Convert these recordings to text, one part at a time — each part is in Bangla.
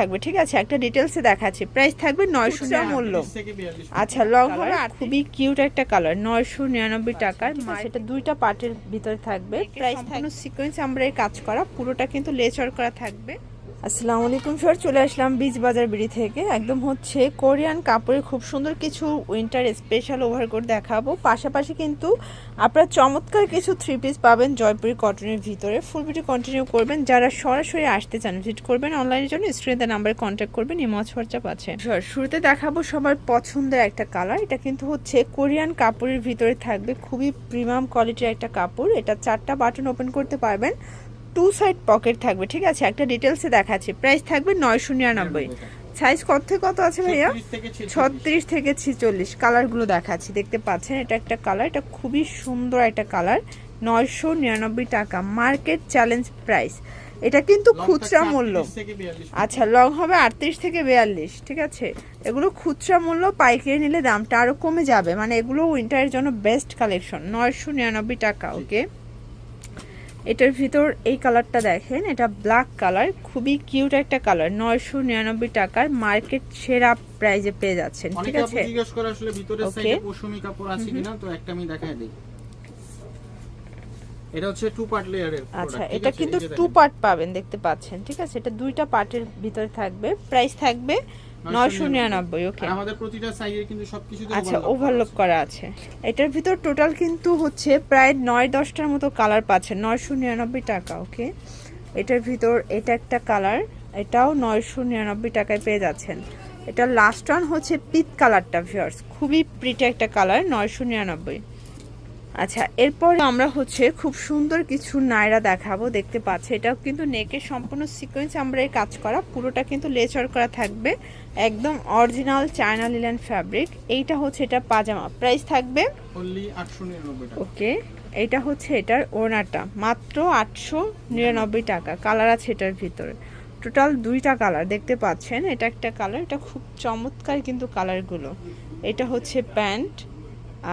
থাকবে ঠিক আছে? একটা ডিটেলসে দেখাচ্ছি। প্রাইস থাকবে নয়শো টাকা মূল্য আচ্ছা লং হল আর খুবই কিউট একটা কালার নয়শো নিরানব্বই টাকার। সেটা দুইটা পার্টের ভিতরে থাকবে। প্রাইস থাকবে সিকোয়েন্স আমরা এই কাজ করা পুরোটা কিন্তু লেচার করা থাকবে। আসসালামু আলাইকুম স্যার চলে আসলাম বীজ বাজার বিড়ি থেকে। একদম হচ্ছে কোরিয়ান কাপড়ের খুব সুন্দর কিছু উইন্টার স্পেশাল ওভারকোট দেখাবো। পাশাপাশি কিন্তু আপনারা চমৎকার কিছু থ্রি পিস পাবেন জয়পুরি কটনের ভিতরে। ফুল ভিডিও কন্টিনিউ করবেন। যারা সরাসরি আসতে চান ভিজিট করবেন অনলাইনের জন্য। স্ক্রিনে নাম্বারে কন্ট্যাক্ট করবেন ইমজ হোয়াটসঅ্যাপ আছে। স্যার শুরুতে দেখাবো সবার পছন্দের একটা কালার এটা কিন্তু হচ্ছে কোরিয়ান কাপড়ের ভিতরে থাকবে। খুবই প্রিমিয়াম কোয়ালিটির একটা কাপড়। এটা চারটা বাটন ওপেন করতে পারবেন। টু সাইড পকেট থাকবে ঠিক আছে? একটা ডিটেলসে দেখাচ্ছি। প্রাইস থাকবে নয়শো নিরানব্বই। সাইজ কত থেকে কত আছে ভাইয়া? ছত্রিশ থেকে ছিচল্লিশ। কালারগুলো দেখাচ্ছি দেখতে পাচ্ছেন? এটা একটা কালার এটা খুবই সুন্দর একটা কালার নয়শো নিরানব্বই টাকা। মার্কেট চ্যালেঞ্জ প্রাইস এটা কিন্তু খুচরা মূল্য। আচ্ছা লং হবে আটত্রিশ থেকে বিয়াল্লিশ ঠিক আছে? এগুলো খুচরা মূল্য পাইকারি নিলে দামটা আরও কমে যাবে। মানে এগুলো উইন্টারের জন্য বেস্ট কালেকশন নয়শো নিরানব্বই টাকা ওকে এটার ভিতর এই কালারটা দেখেন এটা ব্ল্যাক কালার খুবই কিউট একটা কালার নয়শো নিরানব্বই টাকার মার্কেট সেরা প্রাইজে পেয়ে যাচ্ছেন ঠিক আছে? জিজ্ঞেস করে আসলে ভিতরের সাইডে পশমি কাপড় আছে কিনা তো একটা আমি দেখাই দিই। এটা হচ্ছে টু পার্ট লেয়ারের আচ্ছা এটা কিন্তু টু পার্ট পাবেন দেখতে পাচ্ছেন ঠিক আছে? এটা দুইটা পার্টের ভিতরে থাকবে প্রাইস থাকবে নয়শো নিরানব্বই ওকে আমাদের প্রতিটা সাইজে কিন্তু সবকিছুতে আচ্ছা ওভারলক। করা আছে। এটার ভিতর টোটাল কিন্তু হচ্ছে প্রায় নয় দশটার মতো কালার পাচ্ছেন নয়শো নিরানব্বই টাকা ওকে এটার ভিতর এটা একটা কালার এটাও নয়শো নিরানব্বই টাকায় পেয়ে যাচ্ছেন। এটা লাস্ট ওয়ান হচ্ছে পিত কালারটা ভিউয়ার্স খুবই প্রিটি একটা কালার নয়শো নিরানব্বই। আচ্ছা এরপর আমরা হচ্ছে খুব সুন্দর কিছু নায়রা দেখাবো দেখতে পাচ্ছি। এটাও কিন্তু নেকের সম্পূর্ণ সিকোয়েন্স আমরা এই কাজ করা পুরোটা কিন্তু লেচার করা থাকবে একদম অরিজিনাল চায়না লিলেন ফ্যাব্রিক এইটা হচ্ছে এটা পাজামা প্রাইস থাকবে? Only 899 ওকে এইটা হচ্ছে এটার ওড়নাটা। মাত্র আটশো নিরানব্বই টাকা। কালার আছে এটার ভিতরে। টোটাল দুইটা কালার দেখতে পাচ্ছেন? এটা একটা কালার এটা খুব চমৎকার কিন্তু কালারগুলো এটা হচ্ছে প্যান্ট।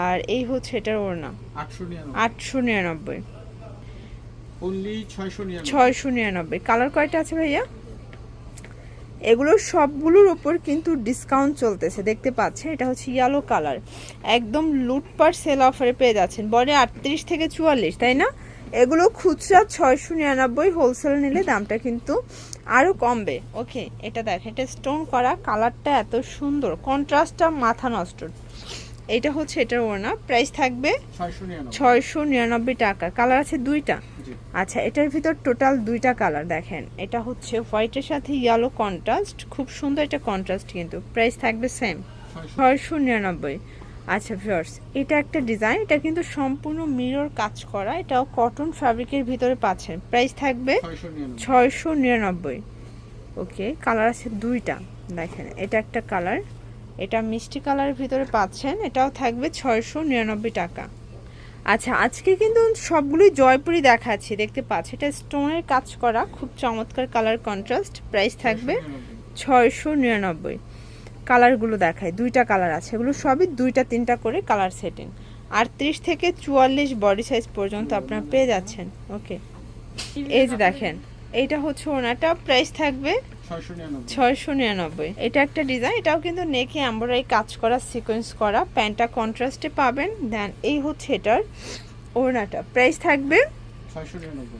আর এই হচ্ছে এটার ওড়না। 899 আটশো নিরানব্বই। ছয়শো নিরানব্বই। কালার কয়টা আছে ভাইয়া? এগুলো সবগুলোর উপর কিন্তু ডিসকাউন্ট চলতেছে দেখতে পাচ্ছেন? এটা হচ্ছে ইয়েলো কালার একদম লুটপাট সেল অফারে পেয়ে যাচ্ছেন। বলে আটত্রিশ থেকে চুয়াল্লিশ তাই না? এগুলো খুচরা ছয়শো নিরানব্বই হোলসেল নিলে দামটা কিন্তু আরও কমবে। ওকে এটা দেখ এটা স্টোন করা। কালারটা এত সুন্দর। কন্ট্রাস্টটা মাথা নষ্ট। এটা হচ্ছে এটার ওড়না। প্রাইস থাকবে ছয়শো নিরানব্বই। টাকা। কালার আছে দুইটা? আচ্ছা এটার ভিতর টোটাল দুইটা কালার দেখেন। এটা হচ্ছে হোয়াইটের সাথে ইয়েলো কন্ট্রাস্ট খুব সুন্দর একটা কন্ট্রাস্ট কিন্তু। প্রাইস থাকবে সেম ছয়শো। নিরানব্বই। আচ্ছা ভিউয়ার্স এটা একটা ডিজাইন এটা কিন্তু সম্পূর্ণ মিরর কাজ করা। এটাও কটন ফ্যাব্রিকের ভিতরে পাচ্ছেন। প্রাইস থাকবে ছয়শো নিরানব্বই। ওকে কালার আছে দুইটা। দেখেন এটা একটা কালার এটা মিষ্টি কালারের ভিতরে পাচ্ছেন, এটাও থাকবে ছয়শো নিরানব্বই টাকা। আচ্ছা আজকে কিন্তু সবগুলোই জয়পুরি দেখাচ্ছি, দেখতে পাচ্ছি, এটা স্টোনের কাজ করা, খুব চমৎকার কালার কন্ট্রাস্ট, প্রাইস থাকবে ছয়শো নিরানব্বই। কালারগুলো দেখায় দুইটা কালার আছে, এগুলো সবই দুইটা, তিনটা করে কালার সেটিং। আটত্রিশ থেকে চুয়াল্লিশ বডি সাইজ পর্যন্ত আপনারা পেয়ে যাচ্ছেন, ওকে। এই যে দেখেন, এইটা হচ্ছে ওনাটা প্রাইস থাকবে 699 ছয়শো নিরানব্বই। এটা একটা ডিজাইন এটাও কিন্তু নেকে এমব্রয়ডারি কাজ করা সিকোয়েন্স করা প্যান্টটা কন্ট্রাস্টে পাবেন। দেন এই হচ্ছে এটার ওড়নাটা। প্রাইস থাকবে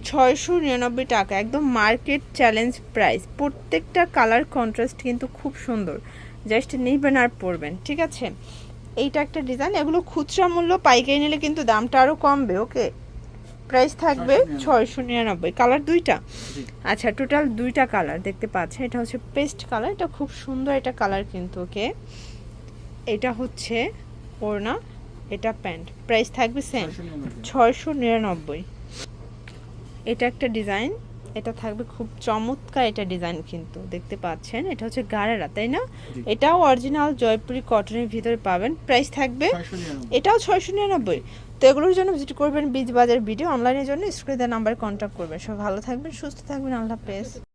ছয়শো নিরানব্বই। টাকা একদম মার্কেট চ্যালেঞ্জ প্রাইস। প্রত্যেকটা কালার কন্ট্রাস্ট কিন্তু খুব সুন্দর। জাস্ট নেবেন আর পরবেন ঠিক আছে? এইটা একটা ডিজাইন এগুলো খুচরা মূল্য পাইকারি নিলে কিন্তু দামটা আরও কমবে ওকে? প্রাইস থাকবে 699 ছয়শো নিরানব্বই। কালার দুইটা? আচ্ছা টোটাল দুইটা কালার দেখতে পাচ্ছেন এটা হচ্ছে পেস্ট কালার। এটা খুব সুন্দর এটা কালার কিন্তু ওকে? এটা হচ্ছে ওড়না এটা প্যান্ট। প্রাইস থাকবে সেম 699 ছয়শো নিরানব্বই। এটা একটা ডিজাইন। এটা থাকবে খুব চমৎকার এটা ডিজাইন কিন্তু দেখতে পাচ্ছেন? এটা হচ্ছে গাড়েরা তাই না? এটাও অরিজিনাল জয়পুরি কটনের ভিতরে পাবেন। প্রাইস থাকবে এটাও ছয়শো নিরানব্বই। তো এগুলোর জন্য ভিজিট করবেন বীজ বাজার ভিডিও। অনলাইনের জন্য স্ক্রিনে নাম্বার কন্ট্যাক্ট করবেন। সব ভালো থাকবেন সুস্থ থাকবেন। আল্লাহ হাফেজ।